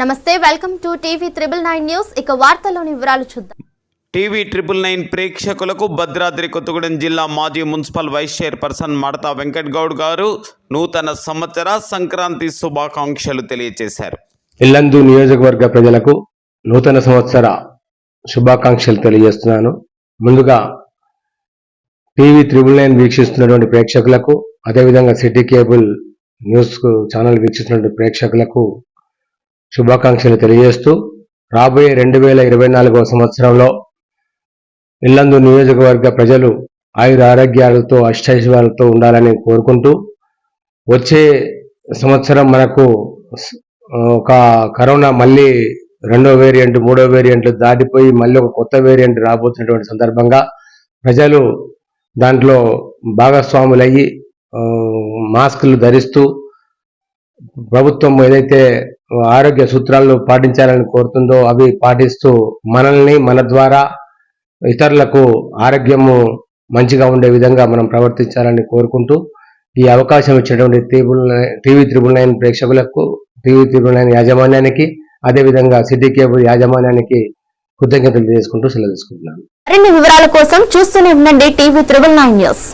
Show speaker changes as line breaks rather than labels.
నమస్తే welcome to TV triple nine news. ఇక వార్తల్లోని వివరాలు చూద్దాం.
టీవీ ట్రిపుల్ నైన్ ప్రేక్షకులకు భద్రాద్రి కొత్తగూడెం జిల్లా మాజీ municipal vice chairperson Madatha Venkat Goud గారు నూతన సంవత్సర సంక్రాంతి శుభాకాంక్షలు తెలియజేశారు.
ఇల్లందు నియోజకవర్గ ప్రజలకు నూతన సంవత్సర శుభాకాంక్షలు తెలియజేస్తున్నాను. ముందుగా టీవీ త్రిబుల్ నైన్ వీక్షిస్తున్నటువంటి ప్రేక్షకులకు అదేవిధంగా సిటీ కేబుల్ న్యూస్ ఛానల్ వీక్షిస్తున్నటువంటి ప్రేక్షకులకు శుభాకాంక్షలు తెలియజేస్తూ రాబోయే రెండు వేల ఇరవై నాలుగవ సంవత్సరంలో ఇల్లందు నియోజకవర్గ ప్రజలు ఆయుర ఆరోగ్యాలతో అష్టైశ్వర్యాలతో ఉండాలని కోరుకుంటూ వచ్చే సంవత్సరం మనకు ఒక కరోనా మళ్ళీ రెండో వేరియంట్ మూడో వేరియంట్లు దాటిపోయి మళ్ళీ ఒక కొత్త వేరియంట్ రాబోతున్నటువంటి సందర్భంగా ప్రజలు దాంట్లో భాగస్వాములయ్యి మాస్కులు ధరిస్తూ ప్రభుత్వం ఏదైతే ఆరోగ్య సూత్రాలను పాటించాలని కోరుతుందో అవి పాటిస్తూ మనల్ని మన ద్వారా ఇతరులకు ఆరోగ్యము మంచిగా ఉండే విధంగా మనం ప్రవర్తించాలని కోరుకుంటూ ఈ అవకాశం ఇచ్చినటువంటి త్రిబుల్ టీవీ త్రిబుల్ నైన్ ప్రేక్షకులకు టీవీ త్రిబుల్ నైన్ యాజమాన్యానికి అదేవిధంగా సిటీ కేబుల్ యాజమాన్యానికి కృతజ్ఞతలు తెలుసుకుంటూ సెలవు తీసుకుంటున్నాను.
మరిన్ని వివరాల కోసం చూస్తూనే ఉండండి టీవీ త్రిబుల్ నైన్ న్యూస్.